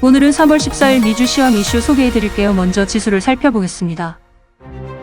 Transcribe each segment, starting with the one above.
오늘은 3월 14일 미주 시황 이슈 소개해드릴게요. 먼저 지수를 살펴보겠습니다.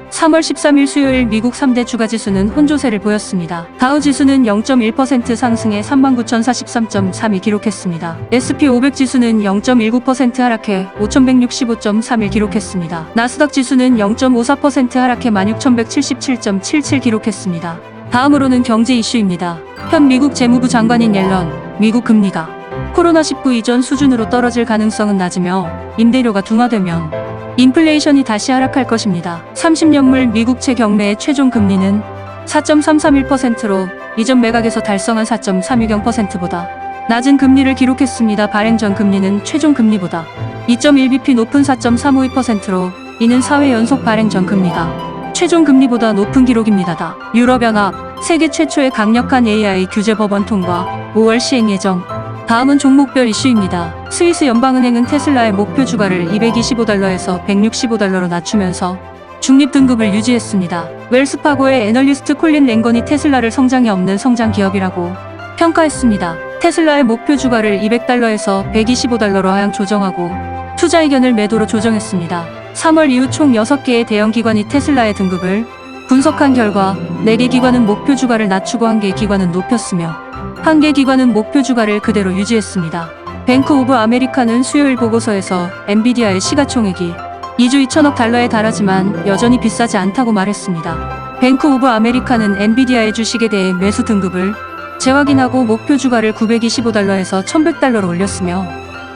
3월 13일 수요일 미국 3대 주가 지수는 혼조세를 보였습니다. 다우 지수는 0.1% 상승해 39,043.3을 기록했습니다. S&P500 지수는 0.19% 하락해 5,165.3을 기록했습니다. 나스닥 지수는 0.54% 하락해 16,177.77 기록했습니다. 다음으로는 경제 이슈입니다. 현 미국 재무부 장관인 옐런, 미국 금리가 코로나19 이전 수준으로 떨어질 가능성은 낮으며 임대료가 둔화되면 인플레이션이 다시 하락할 것입니다. 30년물 미국채 경매의 최종 금리는 4.331%로 이전 매각에서 달성한 4.360%보다 낮은 금리를 기록했습니다. 발행 전 금리는 최종 금리보다 2.1bp 높은 4.352%로 이는 4회 연속 발행 전 금리가 최종 금리보다 높은 기록입니다. 다. 유럽연합 세계 최초의 강력한 AI 규제 법원 통과 5월 시행 예정 다음은 종목별 이슈입니다. 스위스 연방은행은 테슬라의 목표 주가를 225달러에서 165달러로 낮추면서 중립 등급을 유지했습니다. 웰스파고의 애널리스트 콜린 랭건이 테슬라를 성장이 없는 성장 기업이라고 평가했습니다. 테슬라의 목표 주가를 200달러에서 125달러로 하향 조정하고 투자 의견을 매도로 조정했습니다. 3월 이후 총 6개의 대형 기관이 테슬라의 등급을 분석한 결과 4개 기관은 목표 주가를 낮추고 1개 기관은 높였으며 한 개 기관은 목표 주가를 그대로 유지했습니다. 뱅크 오브 아메리카는 수요일 보고서에서 엔비디아의 시가총액이 2주 2천억 달러에 달하지만 여전히 비싸지 않다고 말했습니다. 뱅크 오브 아메리카는 엔비디아의 주식에 대해 매수 등급을 재확인하고 목표 주가를 925달러에서 1100달러로 올렸으며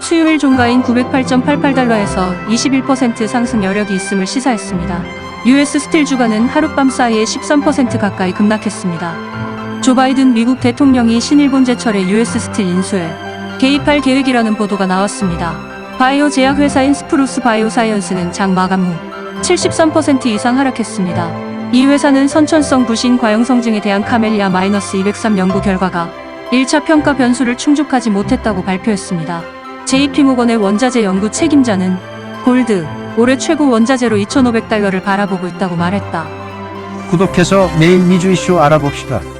수요일 종가인 908.88달러에서 21% 상승 여력이 있음을 시사했습니다. US 스틸 주가는 하룻밤 사이에 13% 가까이 급락했습니다. 조 바이든 미국 대통령이 신일본 제철의 US 스틸 인수에 개입할 계획이라는 보도가 나왔습니다. 바이오 제약 회사인 스프루스 바이오사이언스는 장 마감 후 73% 이상 하락했습니다. 이 회사는 선천성 부신 과용성증에 대한 카멜리아 마이너스 203 연구 결과가 1차 평가 변수를 충족하지 못했다고 발표했습니다. JP모건의 원자재 연구 책임자는 골드, 올해 최고 원자재로 2,500달러를 바라보고 있다고 말했다. 구독해서 매일 미주 이슈 알아봅시다.